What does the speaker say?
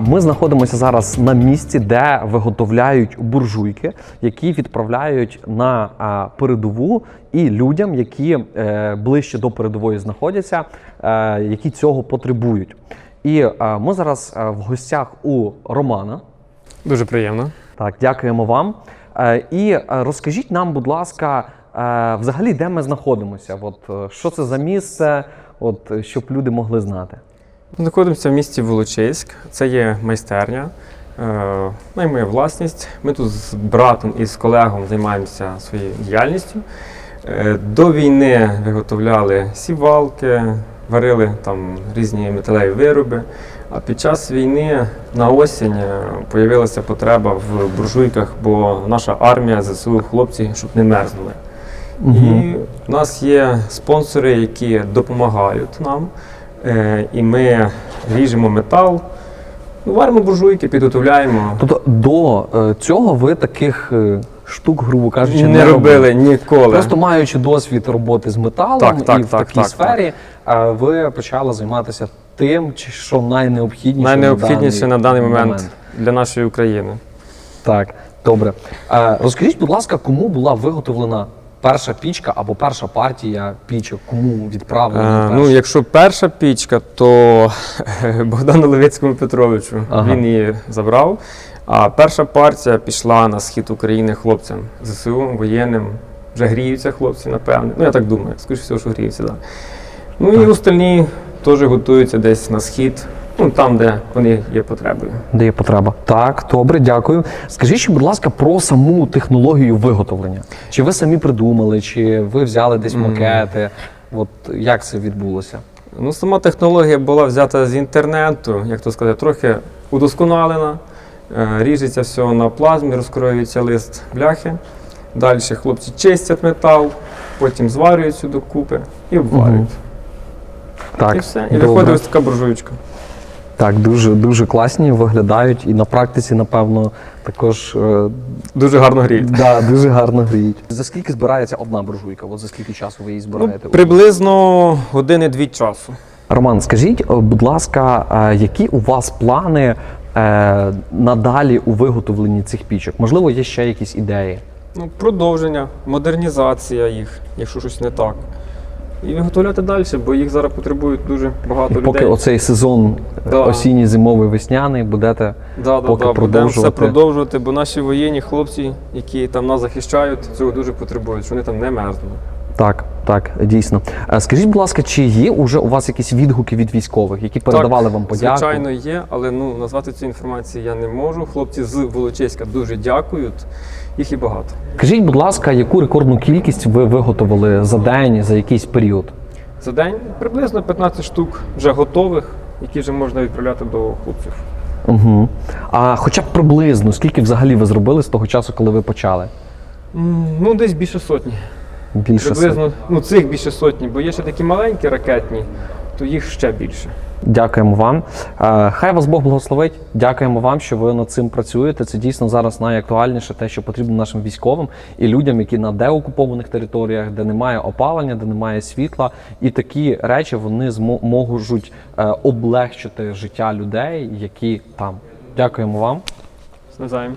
Ми знаходимося зараз на місці, де виготовляють буржуйки, які відправляють на передову і людям, які е, ближче до передової знаходяться, е, які цього потребують. І е, ми зараз в гостях у Романа. Дуже приємно. Так, дякуємо вам. І розкажіть нам, будь ласка, взагалі, де ми знаходимося? От що це за місце, от щоб люди могли знати. Знаходимося в місті Волочиськ. Це є майстерня. Е, ну, і моя власність. Ми тут з братом і з колегом займаємося своєю діяльністю. Е, До війни виготовляли сівалки, варили там різні металеві вироби. А під час війни на осінь з'явилася потреба в буржуйках, бо наша армія, ЗСУ, хлопці, щоб не мерзнули. І в нас є спонсори, які допомагають нам. Е, І ми ріжемо метал, ну, варимо буржуйки, підготовляємо. Тобто до е, цього ви таких е, штук, грубо кажучи, не не робили ніколи. Просто маючи досвід роботи з металом Так, так, і в так, такій так, сфері, е, ви почали займатися тим, що найнеобхідніше, Найнеобхідніше на даний момент, момент. для нашої України. Так, добре. Розкажіть, будь ласка, кому була виготовлена перша пічка або перша партія пічок? Кому відправлена? Е, ну, якщо перша пічка, то Богдану Левицькому Петровичу Ага. він її забрав. А перша партія пішла на схід України хлопцям ЗСУ, воєнним. Вже гріються хлопці, напевне. Ну, я так думаю, скоріше всього, що гріються, так. Ну і остальні теж готуються десь на схід, ну там, де вони є потребою. Де є потреба? Так, добре, дякую. Скажіть, ще, будь ласка, про саму технологію виготовлення. Чи ви самі придумали, чи ви взяли десь макети? От як це відбулося? Ну, сама технологія була взята з інтернету, як то сказати, трохи удосконалена. Е, Ріжеться все на плазмі, розкроюється лист бляхи. Далі хлопці чистять метал, потім зварюють сюди купи і обварюють. Так, І все. І добре. виходить ось така буржуючка. Так, дуже дуже класні виглядають і на практиці, напевно, також е, Дуже гарно гріють. да, дуже гарно гріють. За скільки збирається одна буржуйка? От за скільки часу ви її Ну, збираєте? приблизно години-дві часу. Роман, скажіть, е, будь ласка, е, які у вас плани е, надалі у виготовленні цих пічок? Можливо, є ще якісь ідеї? Ну, продовження, модернізація їх, якщо щось не так. І виготовляти далі, бо їх зараз потребують дуже багато І поки оцей сезон Да. осінній, зимовий, весняний будете. Да, поки да, будемо продовжувати. все продовжувати, бо наші воєнні хлопці, які там нас захищають, цього дуже потребують, що вони там не мерзнуть. Так, так, дійсно. Е, Скажіть, будь ласка, чи є уже у вас якісь відгуки від військових, які передавали так, вам подяку? Звичайно, є, але ну назвати цю інформацію я не можу. Хлопці з Волочиська дуже дякують. Їх і багато. Скажіть, будь ласка, яку рекордну кількість ви виготовили за день, за якийсь період? За день приблизно 15 штук вже готових, які вже можна відправляти до хлопців. Угу. А хоча б приблизно, скільки взагалі ви зробили з того часу, коли ви почали? Ну, десь більше сотні. Більше Приблизно ну, цих більше сотні, бо є ще такі маленькі ракетні, то їх ще більше. Дякуємо вам. Е, Хай вас Бог благословить. Дякуємо вам, що ви над цим працюєте. Це дійсно зараз найактуальніше, те, що потрібно нашим військовим і людям, які на деокупованих територіях, де немає опалення, де немає світла. І такі речі вони можуть е, облегчити життя людей, які там. Дякуємо вам. Знаємо.